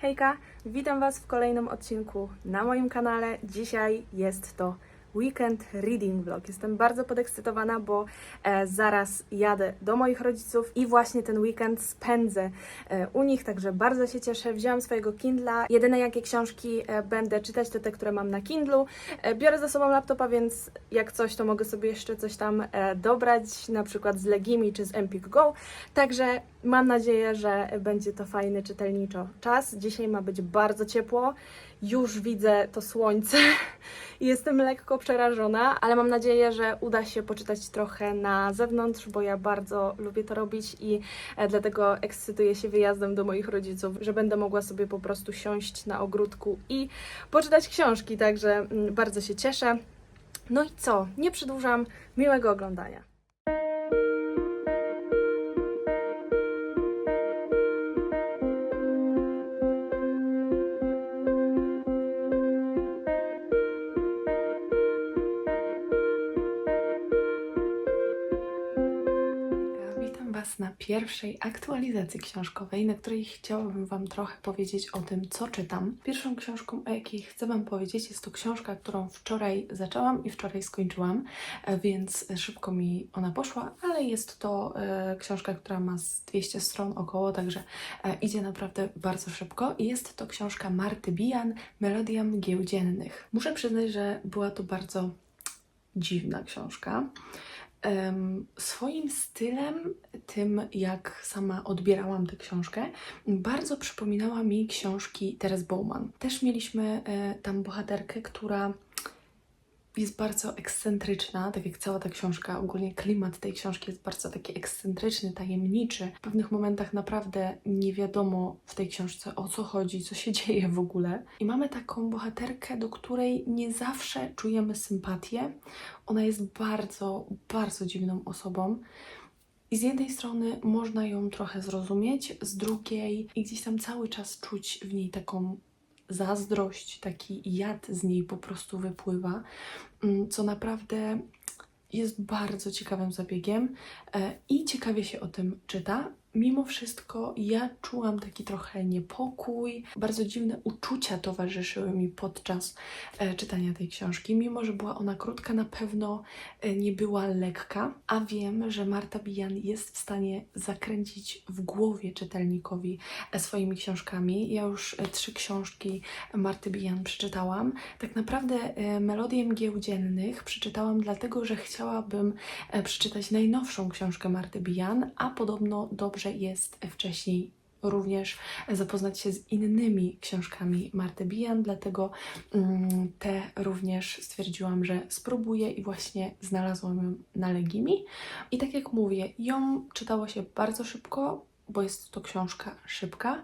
Hejka, witam Was w kolejnym odcinku na moim kanale. Dzisiaj jest to Weekend Reading Vlog. Jestem bardzo podekscytowana, bo e, zaraz jadę do moich rodziców i właśnie ten weekend spędzę e, u nich, także bardzo się cieszę. Wziąłam swojego Kindla. Jedyne jakie książki e, będę czytać, to te, które mam na Kindlu. E, biorę ze sobą laptopa, więc jak coś, to mogę sobie jeszcze coś tam e, dobrać, na przykład z Legimi czy z Empik Go. Także mam nadzieję, że będzie to fajny czytelniczo czas. Dzisiaj ma być bardzo ciepło. Już widzę to słońce i jestem lekko przerażona, ale mam nadzieję, że uda się poczytać trochę na zewnątrz, bo ja bardzo lubię to robić i e, dlatego ekscytuję się wyjazdem do moich rodziców, że będę mogła sobie po prostu siąść na ogródku i poczytać książki, także mm, bardzo się cieszę. No i co? Nie przedłużam. Miłego oglądania. Pierwszej aktualizacji książkowej, na której chciałabym Wam trochę powiedzieć o tym, co czytam. Pierwszą książką, o jakiej chcę Wam powiedzieć, jest to książka, którą wczoraj zaczęłam i wczoraj skończyłam, e, więc szybko mi ona poszła, ale jest to e, książka, która ma z 200 stron około, także e, idzie naprawdę bardzo szybko. I jest to książka Marty Bijan, Melodia Mgieł Dziennych. Muszę przyznać, że była to bardzo dziwna książka. Swoim stylem, tym jak sama odbierałam tę książkę, bardzo przypominała mi książki Teres Bowman. Też mieliśmy e, tam bohaterkę, która jest bardzo ekscentryczna, tak jak cała ta książka, ogólnie klimat tej książki jest bardzo taki ekscentryczny, tajemniczy. W pewnych momentach naprawdę nie wiadomo w tej książce o co chodzi, co się dzieje w ogóle. I mamy taką bohaterkę, do której nie zawsze czujemy sympatię. Ona jest bardzo, bardzo dziwną osobą. I z jednej strony można ją trochę zrozumieć, z drugiej i gdzieś tam cały czas czuć w niej taką zazdrość, taki jad z niej po prostu wypływa, mm, co naprawdę jest bardzo ciekawym zabiegiem e, i ciekawie się o tym czyta. Mimo wszystko ja czułam taki trochę niepokój, bardzo dziwne uczucia towarzyszyły mi podczas e, czytania tej książki. Mimo, że była ona krótka, na pewno e, nie była lekka, a wiem, że Marta Bijan jest w stanie zakręcić w głowie czytelnikowi e, swoimi książkami. Ja już trzy książki Marty Bijan przeczytałam. Tak naprawdę Melodię Mgieł Dziennych przeczytałam dlatego, że chciałabym przeczytać najnowszą książkę Marty Bijan, a podobno dobrze jest wcześniej również zapoznać się z innymi książkami Marty Bijan, dlatego mm, te również stwierdziłam, że spróbuję i właśnie znalazłam ją na Legimi. I tak jak mówię, ją czytało się bardzo szybko, bo jest to książka szybka,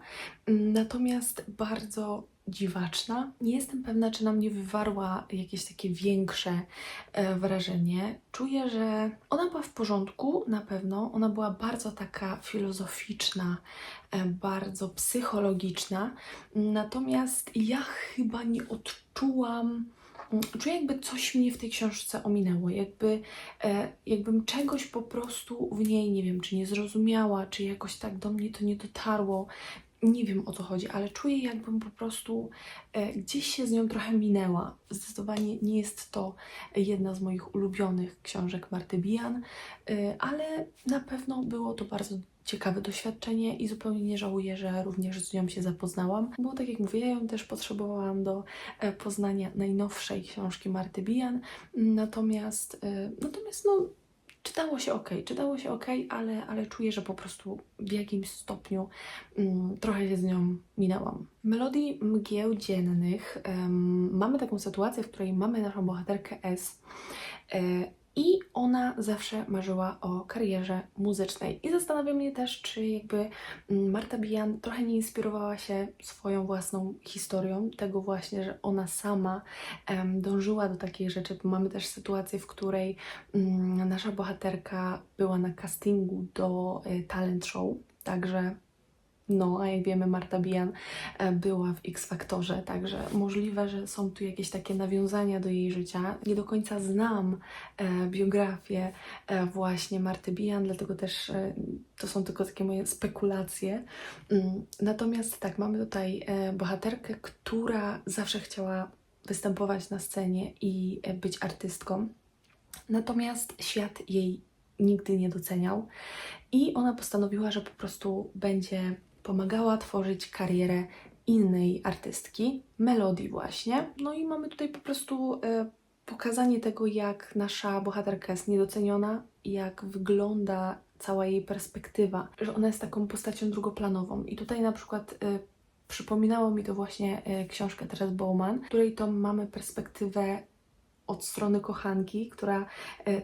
natomiast bardzo dziwaczna. Nie jestem pewna, czy na mnie wywarła jakieś takie większe e, wrażenie. Czuję, że ona była w porządku, na pewno. Ona była bardzo taka filozoficzna, e, bardzo psychologiczna. Natomiast ja chyba nie odczułam. mm, Czuję, jakby coś mnie w tej książce ominęło, jakby, e, jakbym czegoś po prostu w niej, nie wiem, czy nie zrozumiała, czy jakoś tak do mnie to nie dotarło. Nie wiem o co chodzi, ale czuję, jakbym po prostu e, gdzieś się z nią trochę minęła. Zdecydowanie nie jest to jedna z moich ulubionych książek Marty Bijan, e, ale na pewno było to bardzo ciekawe doświadczenie i zupełnie nie żałuję, że również z nią się zapoznałam, bo tak jak mówię, ja ją też potrzebowałam do e, poznania najnowszej książki Marty Bijan, natomiast, e, natomiast no, czytało się ok, czytało się ok, ale, ale czuję, że po prostu w jakimś stopniu mm, trochę się z nią minęłam. W Melodii Mgieł Dziennych em, mamy taką sytuację, w której mamy naszą bohaterkę S e, i ona zawsze marzyła o karierze muzycznej. I zastanawia mnie też, czy jakby mm, Marta Bijan trochę nie inspirowała się swoją własną historią, tego właśnie, że ona sama em, dążyła do takiej rzeczy. Mamy też sytuację, w której mm, nasza bohaterka była na castingu do y, talent show, także No, a jak wiemy, Marta Bijan e, była w X Faktorze, także możliwe, że są tu jakieś takie nawiązania do jej życia. Nie do końca znam e, biografię e, właśnie Marty Bijan, dlatego też to są tylko takie moje spekulacje. Mm, Natomiast tak, mamy tutaj bohaterkę, która zawsze chciała występować na scenie i być artystką. Natomiast świat jej nigdy nie doceniał i ona postanowiła, że po prostu będzie pomagała tworzyć karierę innej artystki, Melodii właśnie. No i mamy tutaj po prostu e, pokazanie tego, jak nasza bohaterka jest niedoceniona, jak wygląda cała jej perspektywa, że ona jest taką postacią drugoplanową. I tutaj na przykład e, przypominało mi to właśnie e, książkę Teres Bowman, której to mamy perspektywę od strony kochanki, która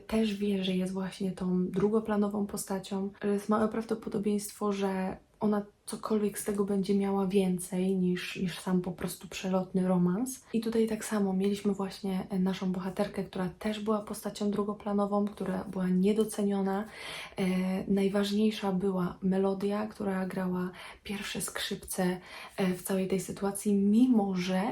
też wie, że jest właśnie tą drugoplanową postacią, że jest małe prawdopodobieństwo, że ona cokolwiek z tego będzie miała więcej niż, niż sam po prostu przelotny romans. I tutaj tak samo mieliśmy właśnie e, naszą bohaterkę, która też była postacią drugoplanową, która była niedoceniona. E, najważniejsza była melodia, która grała pierwsze skrzypce e, w całej tej sytuacji, mimo że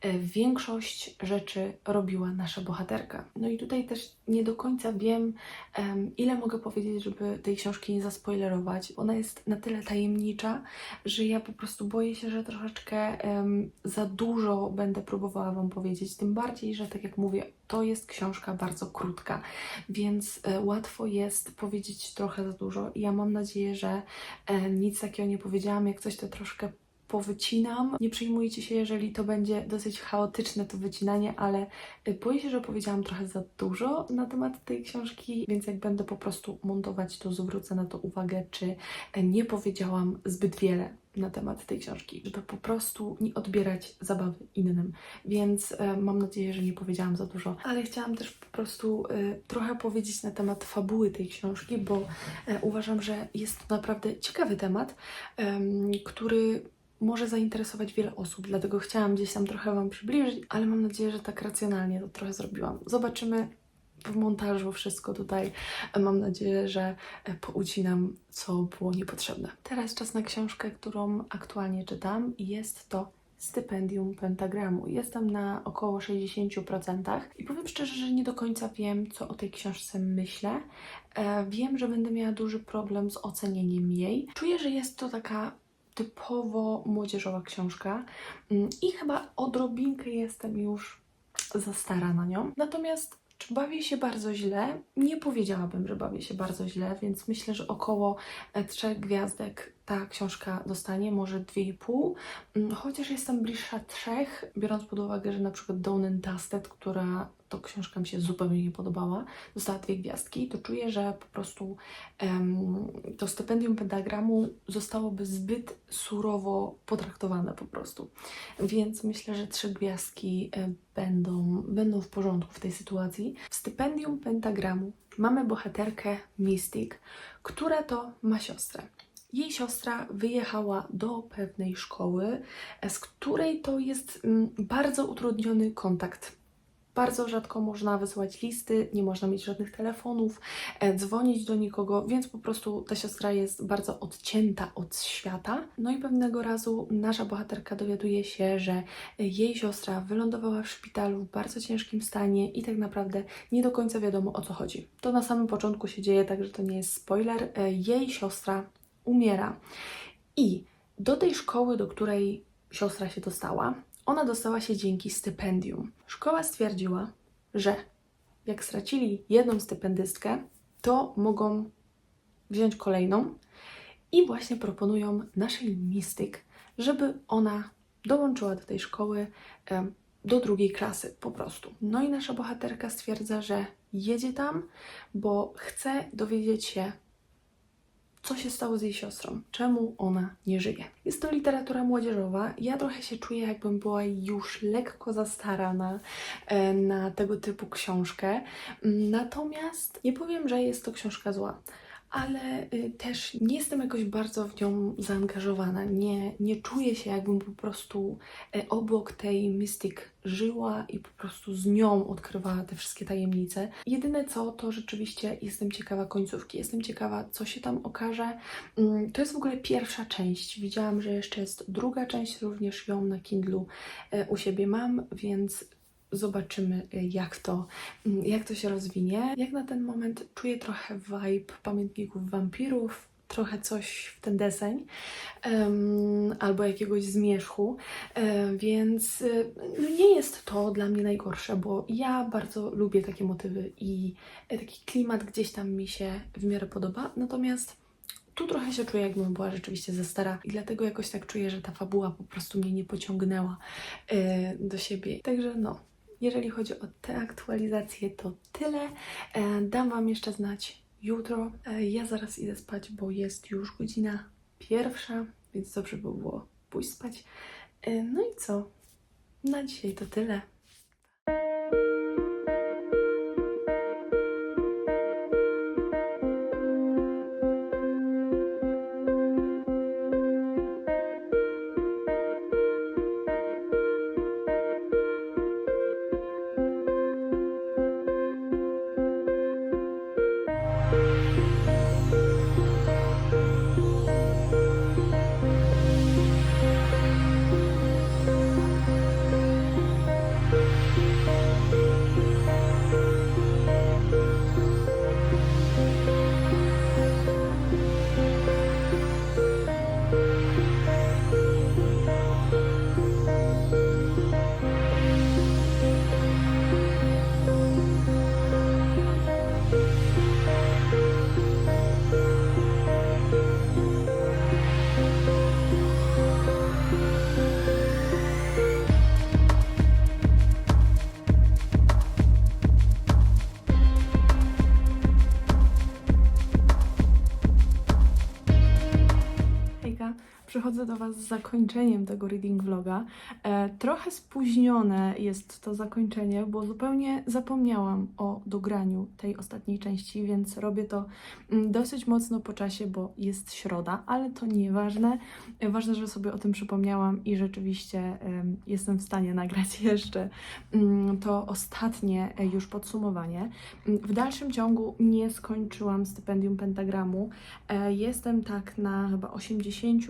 e, większość rzeczy robiła nasza bohaterka. No i tutaj też nie do końca wiem, em, ile mogę powiedzieć, żeby tej książki nie zaspoilerować. Ona jest na tyle tajemnicza, że ja po prostu boję się, że troszeczkę em, za dużo będę próbowała Wam powiedzieć. Tym bardziej, że tak jak mówię, to jest książka bardzo krótka, więc e, łatwo jest powiedzieć trochę za dużo. I ja mam nadzieję, że e, nic takiego nie powiedziałam. Jak coś to troszkę powycinam. Nie przejmujcie się, jeżeli to będzie dosyć chaotyczne to wycinanie, ale y, boję się, że powiedziałam trochę za dużo na temat tej książki, więc jak będę po prostu montować, to zwrócę na to uwagę, czy e, nie powiedziałam zbyt wiele na temat tej książki, żeby po prostu nie odbierać zabawy innym. Więc e, mam nadzieję, że nie powiedziałam za dużo, ale chciałam też po prostu trochę powiedzieć na temat fabuły tej książki, bo uważam, że jest to naprawdę ciekawy temat, em, który może zainteresować wiele osób, dlatego chciałam gdzieś tam trochę Wam przybliżyć, ale mam nadzieję, że tak racjonalnie to trochę zrobiłam. Zobaczymy w montażu wszystko tutaj. Mam nadzieję, że e, poucinam, co było niepotrzebne. Teraz czas na książkę, którą aktualnie czytam i jest to Stypendium Pentagramu. Jestem na około 60% i powiem szczerze, że nie do końca wiem, co o tej książce myślę. E, wiem, że będę miała duży problem z ocenieniem jej. Czuję, że jest to taka typowo młodzieżowa książka mm, i chyba odrobinkę jestem już za stara na nią. Natomiast czy bawię się bardzo źle? Nie powiedziałabym, że bawię się bardzo źle, więc myślę, że około e, trzech gwiazdek ta książka dostanie, może dwie i pół. Mm, Chociaż jestem bliższa trzech, biorąc pod uwagę, że na przykład Dawn Dusted, która to książka mi się zupełnie nie podobała, dostała dwie gwiazdki, to czuję, że po prostu em, to stypendium pentagramu zostałoby zbyt surowo potraktowane po prostu. Więc myślę, że trzy gwiazdki e, będą, będą w porządku w tej sytuacji. W stypendium pentagramu mamy bohaterkę Mystic, która to ma siostrę. Jej siostra wyjechała do pewnej szkoły, e, z której to jest mm, bardzo utrudniony kontakt. Bardzo rzadko można wysyłać listy, nie można mieć żadnych telefonów, e, dzwonić do nikogo, więc po prostu ta siostra jest bardzo odcięta od świata. No i pewnego razu nasza bohaterka dowiaduje się, że jej siostra wylądowała w szpitalu w bardzo ciężkim stanie i tak naprawdę nie do końca wiadomo o co chodzi. To na samym początku się dzieje, także to nie jest spoiler. E, Jej siostra umiera. I do tej szkoły, do której siostra się dostała, ona dostała się dzięki stypendium. Szkoła stwierdziła, że jak stracili jedną stypendystkę, to mogą wziąć kolejną i właśnie proponują naszej mistyk, żeby ona dołączyła do tej szkoły do drugiej klasy po prostu. No i nasza bohaterka stwierdza, że jedzie tam, bo chce dowiedzieć się, co się stało z jej siostrą, czemu ona nie żyje. Jest to literatura młodzieżowa. Ja trochę się czuję, jakbym była już lekko za e, na tego typu książkę. Natomiast nie powiem, że jest to książka zła. Ale y, też nie jestem jakoś bardzo w nią zaangażowana. Nie, nie czuję się, jakbym po prostu e, obok tej Mystic żyła i po prostu z nią odkrywała te wszystkie tajemnice. Jedyne co, to rzeczywiście jestem ciekawa końcówki. Jestem ciekawa, co się tam okaże. Mm, To jest w ogóle pierwsza część. Widziałam, że jeszcze jest druga część, również ją na Kindlu e, u siebie mam, więc zobaczymy, e, jak to, mm, jak to się rozwinie. Jak na ten moment czuję trochę vibe pamiętników wampirów, trochę coś w ten deseń, em, albo jakiegoś zmierzchu, e, więc no nie jest to dla mnie najgorsze, bo ja bardzo lubię takie motywy i e, taki klimat gdzieś tam mi się w miarę podoba, natomiast tu trochę się czuję, jakbym była rzeczywiście za stara i dlatego jakoś tak czuję, że ta fabuła po prostu mnie nie pociągnęła e, do siebie. Także no, jeżeli chodzi o te aktualizacje, to tyle. E, dam Wam jeszcze znać jutro. E, ja zaraz idę spać, bo jest już godzina pierwsza, więc dobrze by było pójść spać. E, no i co? Na dzisiaj to tyle. Przychodzę do Was z zakończeniem tego reading vloga. E, trochę spóźnione jest to zakończenie, bo zupełnie zapomniałam o dograniu tej ostatniej części, więc robię to mm, dosyć mocno po czasie, bo jest środa, ale to nieważne. E, Ważne, że sobie o tym przypomniałam i rzeczywiście em, jestem w stanie nagrać jeszcze mm, to ostatnie e, już podsumowanie. Mm, W dalszym ciągu nie skończyłam stypendium pentagramu. E, Jestem tak na chyba 80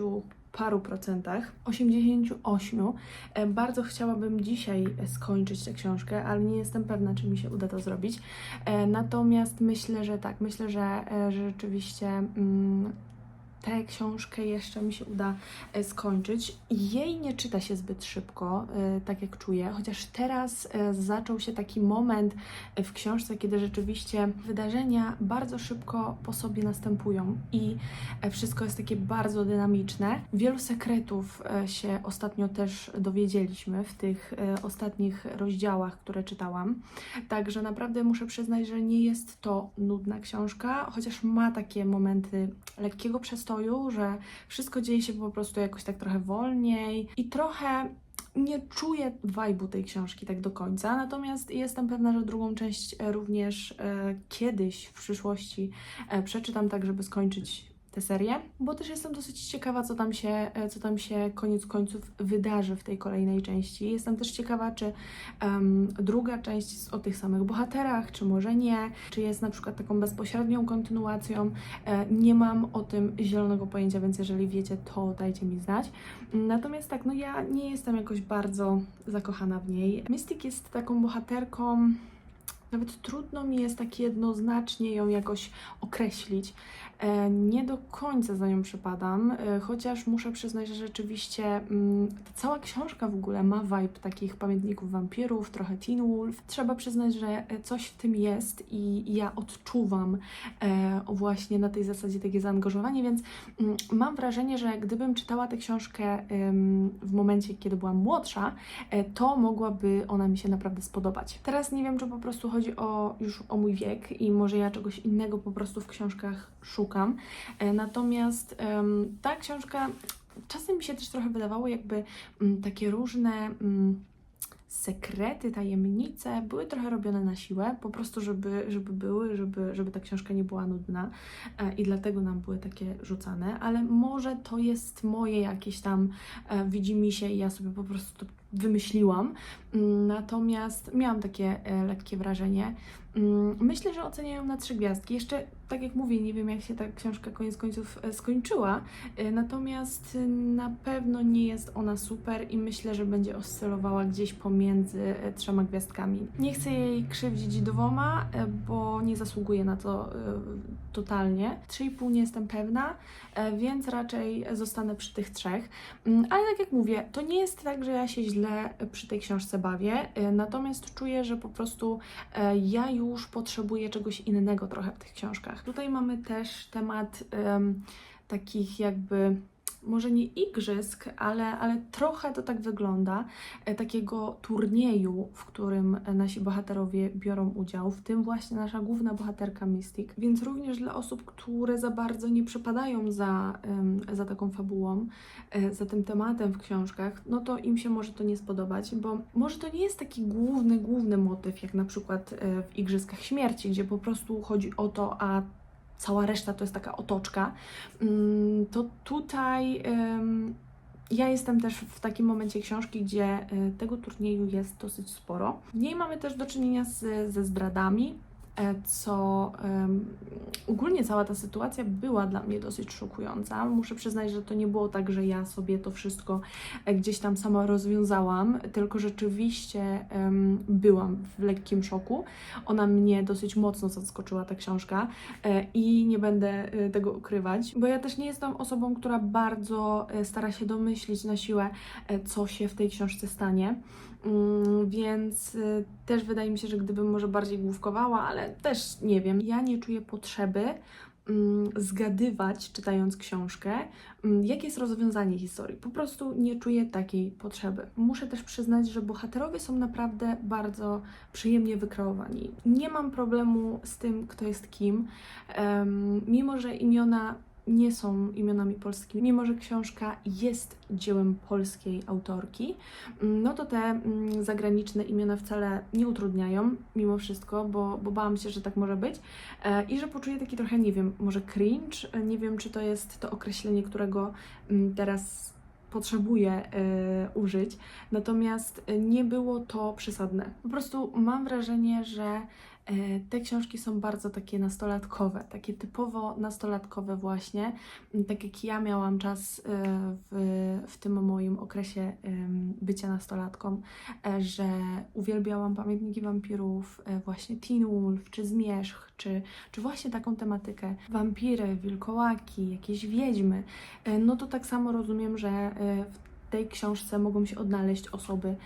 paru procentach, 88. E, Bardzo chciałabym dzisiaj skończyć tę książkę, ale nie jestem pewna, czy mi się uda to zrobić. E, Natomiast myślę, że tak, myślę, że, e, rzeczywiście mm, tę książkę jeszcze mi się uda e, skończyć. Jej nie czyta się zbyt szybko, e, tak jak czuję, chociaż teraz e, zaczął się taki moment w książce, kiedy rzeczywiście wydarzenia bardzo szybko po sobie następują i wszystko jest takie bardzo dynamiczne. Wielu sekretów się ostatnio też dowiedzieliśmy w tych ostatnich rozdziałach, które czytałam. Także naprawdę muszę przyznać, że nie jest to nudna książka, chociaż ma takie momenty lekkiego przestoju, że wszystko dzieje się po prostu jakoś tak trochę wolniej i trochę nie czuję vibe'u tej książki tak do końca, natomiast jestem pewna, że drugą część e, również e, kiedyś w przyszłości e, przeczytam tak, żeby skończyć tę serię, bo też jestem dosyć ciekawa, co tam się, e, co tam się koniec końców wydarzy w tej kolejnej części. Jestem też ciekawa, czy em, druga część jest o tych samych bohaterach, czy może nie, czy jest na przykład taką bezpośrednią kontynuacją. E, nie mam o tym zielonego pojęcia, więc jeżeli wiecie, to dajcie mi znać. Natomiast tak, no ja nie jestem jakoś bardzo zakochana w niej. Mystic jest taką bohaterką. Nawet trudno mi jest tak jednoznacznie ją jakoś określić. E, Nie do końca za nią przypadam, e, chociaż muszę przyznać, że rzeczywiście mm, ta cała książka w ogóle ma vibe takich pamiętników wampirów, trochę Teen Wolf. Trzeba przyznać, że e, coś w tym jest i ja odczuwam właśnie na tej zasadzie takie zaangażowanie, więc mm, mam wrażenie, że gdybym czytała tę książkę w momencie, kiedy byłam młodsza, to mogłaby ona mi się naprawdę spodobać. Teraz nie wiem, czy po prostu chodzi o już o mój wiek i może ja czegoś innego po prostu w książkach szukam. E, Natomiast ta książka czasem mi się też trochę wydawało, jakby mm, takie różne. mm, sekrety, tajemnice były trochę robione na siłę, po prostu, żeby, żeby były, żeby, żeby ta książka nie była nudna e, i dlatego nam były takie rzucane, ale może to jest moje jakieś tam e, widzi mi się i ja sobie po prostu to wymyśliłam. Mm, Natomiast miałam takie e, lekkie wrażenie. Mm, Myślę, że oceniają na trzy gwiazdki. Jeszcze, tak jak mówię, nie wiem jak się ta książka koniec końców e, skończyła, e, natomiast na pewno nie jest ona super i myślę, że będzie oscylowała gdzieś pomiędzy trzema gwiazdkami. Nie chcę jej krzywdzić dwoma, bo nie zasługuje na to totalnie. 3,5 nie jestem pewna, więc raczej zostanę przy tych trzech. Mm, Ale tak jak mówię, to nie jest tak, że ja się źle przy tej książce bawię, e, natomiast czuję, że po prostu e, ja już potrzebuję czegoś innego trochę w tych książkach. Tutaj mamy też temat em, takich jakby może nie igrzysk, ale, ale trochę to tak wygląda, e, takiego turnieju, w którym e, nasi bohaterowie biorą udział, w tym właśnie nasza główna bohaterka Mystic, więc również dla osób, które za bardzo nie przepadają za, za taką fabułą, e, za tym tematem w książkach, no to im się może to nie spodobać, bo może to nie jest taki główny, główny motyw, jak na przykład w Igrzyskach Śmierci, gdzie po prostu chodzi o to, a cała reszta to jest taka otoczka, Mm, to tutaj ja jestem też w takim momencie książki, gdzie e, tego turnieju jest dosyć sporo. W niej mamy też do czynienia z, ze zdradami, co em, ogólnie cała ta sytuacja była dla mnie dosyć szokująca. Muszę przyznać, że to nie było tak, że ja sobie to wszystko e, gdzieś tam sama rozwiązałam, tylko rzeczywiście em, byłam w lekkim szoku. Ona mnie dosyć mocno zaskoczyła, ta książka, e, i nie będę e, tego ukrywać, bo ja też nie jestem osobą, która bardzo e, stara się domyślić na siłę, e, co się w tej książce stanie. Mm, Więc y, też wydaje mi się, że gdybym może bardziej główkowała, ale też nie wiem, ja nie czuję potrzeby mm, zgadywać, czytając książkę, mm, jakie jest rozwiązanie historii. Po prostu nie czuję takiej potrzeby. Muszę też przyznać, że bohaterowie są naprawdę bardzo przyjemnie wykreowani. Nie mam problemu z tym, kto jest kim, mimo że imiona nie są imionami polskimi, mimo że książka jest dziełem polskiej autorki, mm, no to te mm, zagraniczne imiona wcale nie utrudniają, mimo wszystko, bo, bo bałam się, że tak może być. E, i że poczuję taki trochę, nie wiem, może cringe, e, nie wiem, czy to jest to określenie, którego mm, teraz potrzebuję e, użyć, natomiast nie było to przesadne. Po prostu mam wrażenie, że te książki są bardzo takie nastolatkowe, takie typowo nastolatkowe właśnie, m, tak jak ja miałam czas e, w, w tym moim okresie bycia nastolatką, e, że uwielbiałam pamiętniki wampirów, e, właśnie Teen Wolf, czy Zmierzch, czy, czy właśnie taką tematykę. Wampiry, wilkołaki, jakieś wiedźmy, E, no to tak samo rozumiem, że e, w tej książce mogą się odnaleźć osoby mm,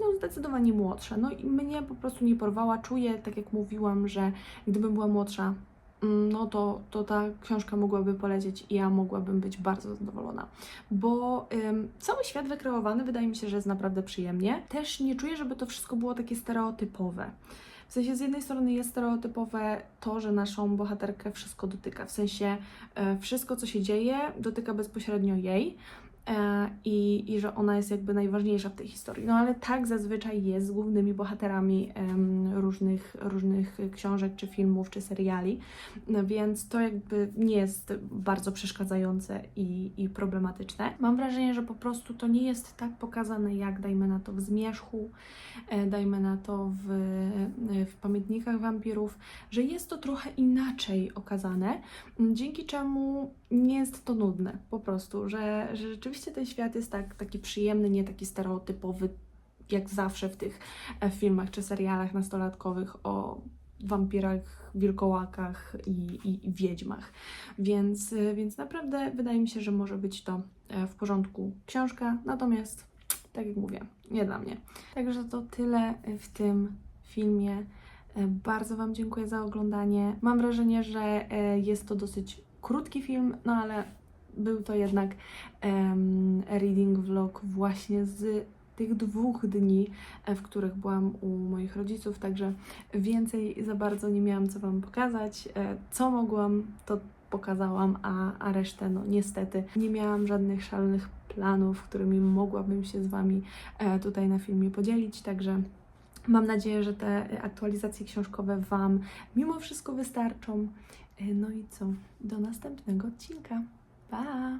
no, zdecydowanie młodsze. No i mnie po prostu nie porwała. Czuję, tak jak mówiłam, że gdybym była młodsza, mm, no to, to ta książka mogłaby polecieć i ja mogłabym być bardzo zadowolona. Bo ym, cały świat wykreowany wydaje mi się, że jest naprawdę przyjemnie. Też nie czuję, żeby to wszystko było takie stereotypowe. W sensie z jednej strony jest stereotypowe to, że naszą bohaterkę wszystko dotyka. W sensie e, wszystko, co się dzieje, dotyka bezpośrednio jej. E, I, I że ona jest jakby najważniejsza w tej historii. No ale tak zazwyczaj jest z głównymi bohaterami różnych, różnych książek, czy filmów, czy seriali. No więc to jakby nie jest bardzo przeszkadzające i, i problematyczne. Mam wrażenie, że po prostu to nie jest tak pokazane, jak dajmy na to w Zmierzchu, e, dajmy na to w, w Pamiętnikach Wampirów, że jest to trochę inaczej okazane, dzięki czemu nie jest to nudne po prostu, że, że rzeczywiście ten świat jest tak, taki przyjemny, nie taki stereotypowy, jak zawsze w tych e, filmach czy serialach nastolatkowych o wampirach, wilkołakach i, i, wiedźmach. Więc, y, więc naprawdę wydaje mi się, że może być to e, w porządku książka, natomiast tak jak mówię, nie dla mnie. Także to tyle w tym filmie. E, Bardzo Wam dziękuję za oglądanie. Mam wrażenie, że e, jest to dosyć krótki film, no ale był to jednak em, reading vlog właśnie z tych dwóch dni, e, w których byłam u moich rodziców, także więcej za bardzo nie miałam co Wam pokazać. E, Co mogłam, to pokazałam, a, a resztę, no niestety, nie miałam żadnych szalonych planów, którymi mogłabym się z Wami e, tutaj na filmie podzielić, także mam nadzieję, że te aktualizacje książkowe Wam mimo wszystko wystarczą. E, No i co? Do następnego odcinka. Pa!